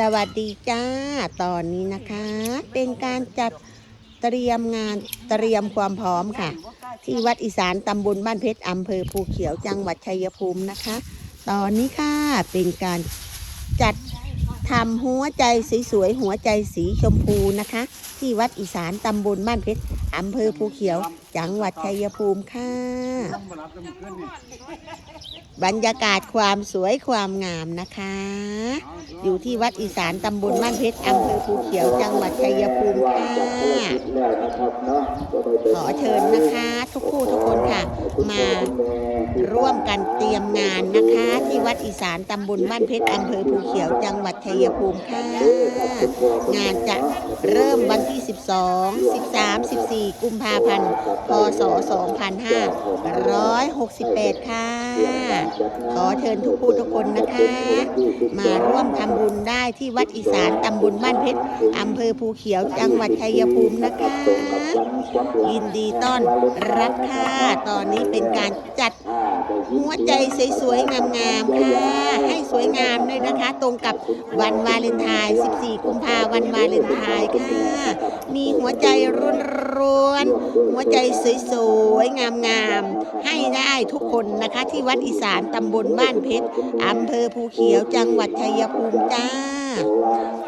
สวัสดีจ้า ตอนนี้นะคะ เป็นการจัดเตรียมงานเตรียมความพร้อมค่ะ ที่วัดอีสานตำบลบ้านเพชรอำเภอภูเขียวจังหวัดชัยภูมินะคะ ตอนนี้ค่ะเป็นการจัดทำหัวใจสวยๆหัวใจสีชมพูนะคะ ที่วัดอีสานตำบลบ้านเพชรอำเภอภูเขียว จังหวัดชัยภูมิค่ะ บรรยากาศความสวยความงามนะคะ อยู่ที่วัดอีสานตำบลบ้านเพชรอำเภอภูเขียวจังหวัดชัยภูมิค่ะขอเชิญนะคะ ทุกคู่ทุกคนค่ะ มาร่วมกันเตรียมงานนะคะ ที่วัดอีสานตำบลบ้านเพชรอำเภอภูเขียวจังหวัดชัยภูมิค่ะ งานจะเริ่มวันที่ 12 13 14 กุมภาพันธ์พศ 2568 ค่ะ ขอเชิญทุกผู้ทุกคนนะคะ มาร่วมทำบุญได้ที่วัดอีสานตำบลบ้านเพชรอำเภอภูเขียวจังหวัดชัยภูมินะคะ ยินดีต้อนรับค่ะ ตอนนี้เป็นการจัดหัวใจสวยๆงามๆค่ะ สวยงามเลยนะคะ ตรงกับวันวาเลนไทน์ 14 กุมภาวันวาเลนไทน์ค่ะ มีหัวใจรุนรุนหัวใจสวยๆ งามๆ ให้ได้ทุกคนนะคะ ที่วัดอีสานตำบลบ้านเพชรอำเภอภูเขียวจังหวัดชัยภูมิจ้า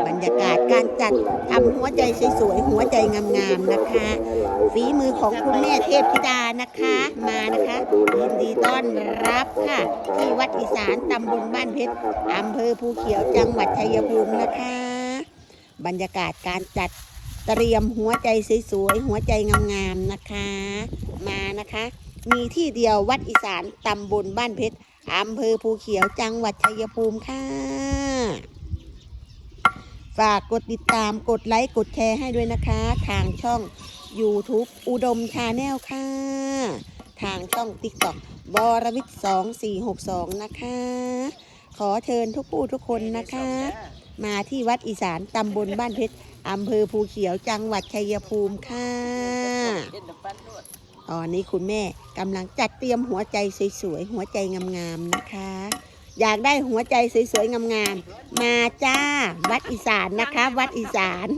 บรรยากาศการจัดทำหัวใจสวยๆหัวใจงามๆนะคะ ฝีมือของคุณแม่เทพธิดานะคะ มานะคะยินดีต้อนรับค่ะ ที่วัดอีสานตำบลบ้านเพชรอำเภอภูเขียวจังหวัดชัยภูมินะคะ บรรยากาศการจัดเตรียมหัวใจสวยๆหัวใจงามๆนะคะ มานะคะ มีที่เดียววัดอีสานตำบลบ้านเพชรอำเภอภูเขียวจังหวัดชัยภูมิค่ะ ฝากกดติดตามกดไลค์กดแชร์ให้ด้วยนะคะ ทางช่อง YouTube อุดมชาแนลค่ะ ทางช่อง TikTok บรวิทย์2462นะคะ ขอเชิญทุกผู้ทุกคนนะคะ มาที่วัดอีสานตำบลบ้านเพชรอำเภอภูเขียวจังหวัดชัยภูมิค่ะตอนนี้คุณแม่กำลังจัดเตรียมหัวใจสวยๆ หัวใจงามๆนะคะ อยากได้หัวใจสวยๆงามๆมาจ้า วัดอีสานนะคะ วัดอีสาน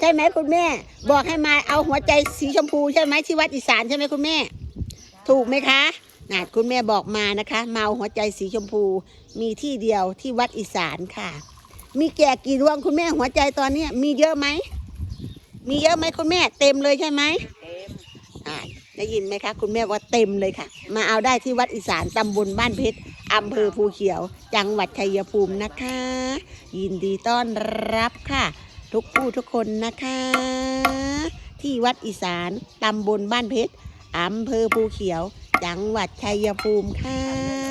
ใช่ไหมคุณแม่ บอกให้มาเอาหัวใจสีชมพูใช่ไหมที่วัดอีสานใช่ไหมคุณแม่ ถูกไหมคะนะคุณแม่บอกมานะคะมาเอาหัวใจสีชมพูมีที่เดียวที่วัดอีสานค่ะ มีแก่กี่ดวงคุณแม่หัวใจตอนนี้มีเยอะไหมมีเยอะไหมคุณแม่ เต็มเลยใช่ไหมอ่า ได้ยินไหมคะ คุณแม่ว่าเต็มเลยค่ะ มาเอาได้ที่วัดอีสานตำบลบ้านเพชรอำเภอภูเขียว จังหวัดชัยภูมินะคะ ยินดีต้อนรับค่ะ ทุกผู้ทุกคนนะคะ ที่วัดอีสานตำบลบ้านเพชรอำเภอภูเขียว จังหวัดชัยภูมิค่ะ